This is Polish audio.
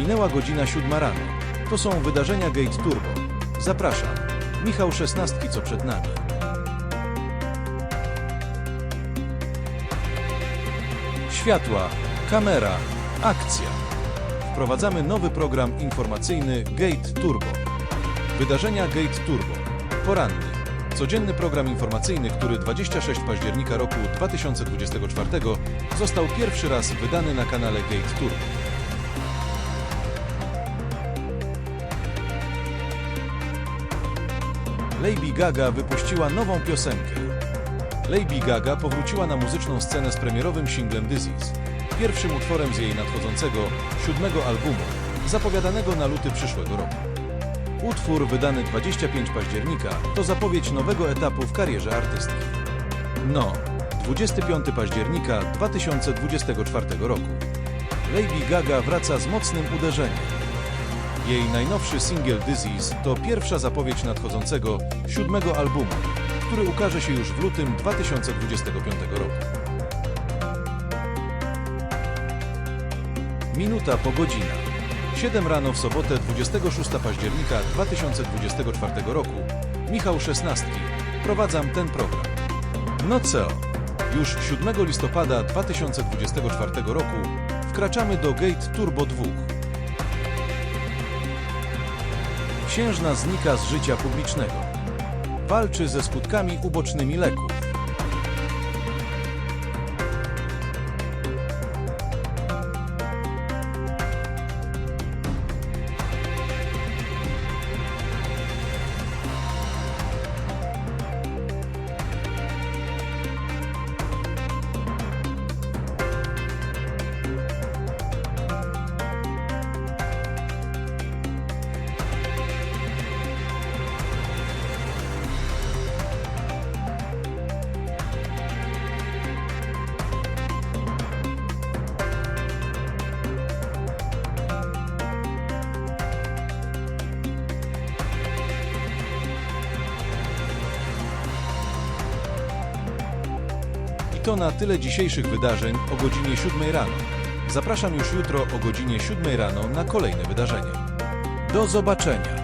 Minęła godzina siódma rano. To są wydarzenia Gate Turbo. Zapraszam. Michał Szesnastki, co przed nami. Światła, kamera, akcja. Wprowadzamy nowy program informacyjny Gate Turbo. Wydarzenia Gate Turbo. Poranny. Codzienny program informacyjny, który 26 października roku 2024 został pierwszy raz wydany na kanale Gate Turbo. Lady Gaga wypuściła nową piosenkę. Lady Gaga powróciła na muzyczną scenę z premierowym singlem Is, pierwszym utworem z jej nadchodzącego, siódmego albumu, zapowiadanego na luty przyszłego roku. Utwór wydany 25 października to zapowiedź nowego etapu w karierze artystki. No, 25 października 2024 roku. Lady Gaga wraca z mocnym uderzeniem. Jej najnowszy singiel Is to pierwsza zapowiedź nadchodzącego siódmego albumu, który ukaże się już w lutym 2025 roku. Minuta po godzina. 7 rano w sobotę 26 października 2024 roku. Michał Szesnastki. Prowadzam ten program. No co? Już 7 listopada 2024 roku wkraczamy do Gate Turbo 2. Księżna znika z życia publicznego. Walczy ze skutkami ubocznymi leków. To na tyle dzisiejszych wydarzeń o godzinie 7 rano. Zapraszam już jutro o godzinie 7 rano na kolejne wydarzenie. Do zobaczenia.